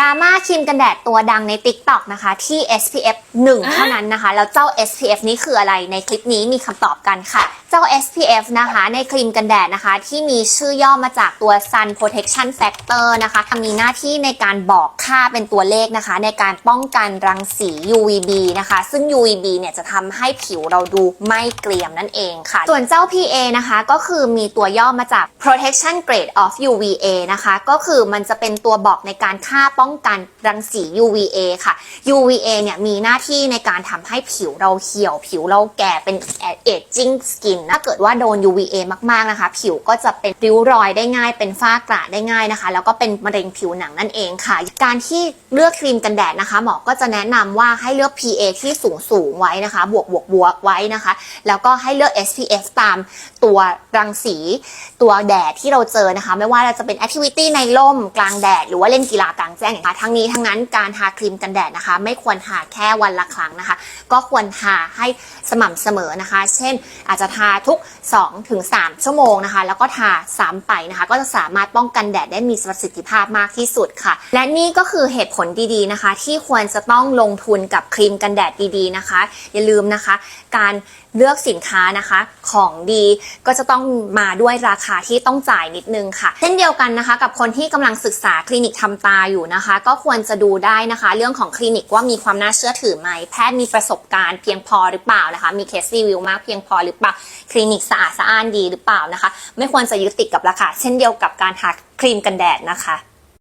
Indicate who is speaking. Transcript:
Speaker 1: ดราม่าครีมกันแดดตัวดังใน t ิ k t o k นะคะ ที่ SPF 1 เท่านั้นนะคะ แล้วเจ้า SPF นี้คืออะไรในคลิปนี้มีคำตอบกันค่ะ จ้า SPF นะคะ ในครีมกันแดดนะคะ ที่มีชื่อย่อมาจากตัว Sun Protection Factor นะคะมีหน้าที่ในการบอกค่าเป็นตัวเลขนะคะ ในการป้องกันรังสี UVB นะคะ ซึ่ง UVB เนี่ยจะทำให้ผิวเราดูไม่เกรียมนั่นเองค่ะ ส่วนเจ้า PA นะคะก็คือมีตัวย่อมาจาก Protection Grade of UVA นะคะ ก็คือมันจะเป็นตัวบอกในการค่าป้องกันรังสี UVA ค่ะ UVA เนี่ยมีหน้าที่ในการทำให้ผิวเราเหี่ยวผิวเราแก่เป็น aging skin ถ้าเกิดว่าโดน UVA มากๆนะคะ ผิวก็จะเป็นริ้วรอยได้ง่าย เป็นฝ้ากระได้ง่ายนะคะ แล้วก็เป็นมะเร็งผิวหนังนั่นเองค่ะ การที่เลือกครีมกันแดดนะคะ หมอก็จะแนะนำว่าให้เลือก PA ที่สูงสูงๆไว้นะคะ บวกบวกบวกไว้นะคะ แล้วก็ให้เลือก SPF ตามตัวรังสีตัวแดดที่เราเจอนะคะ ไม่ว่าเราจะเป็นแอคทิวิตี้ในร่มกลางแดด หรือว่าเล่นกีฬากลางแจ้งอย่างไรทั้งนี้ทั้งนั้นการทาครีมกันแดดนะคะ ไม่ควรทาแค่วันละครั้งนะคะ ก็ควรทาให้สม่ำเสมอนะคะ เช่นอาจจะทาทุก 2-3 ชั่วโมงนะคะ แล้วก็ทาซ้ำไปนะคะ ก็จะสามารถป้องกันแดดได้มีประสิทธิภาพมากที่สุดค่ะ และนี่ก็คือเหตุผลดีๆนะคะ ที่ควรจะต้องลงทุนกับครีมกันแดดดีๆนะคะ อย่าลืมนะคะ การเลือกสินค้านะคะของดีก็จะต้องมาด้วยราคาที่ต้องจ่ายนิดนึงค่ะ เช่นเดียวกันนะคะ กับคนที่กำลังศึกษาคลินิกทำตาอยู่นะคะ ก็ควรจะดูได้นะคะ เรื่องของคลินิกว่ามีความน่าเชื่อถือไหมแพทย์มีประสบการณ์เพียงพอหรือเปล่านะคะ มีเคสรีวิวมากเพียงพอหรือเปล่าคลินิกสะอาดสะอ้านดีหรือเปล่านะคะ ไม่ควรจะยึดติดกับราคาเช่นเดียวกับการทาครีมกันแดดนะคะ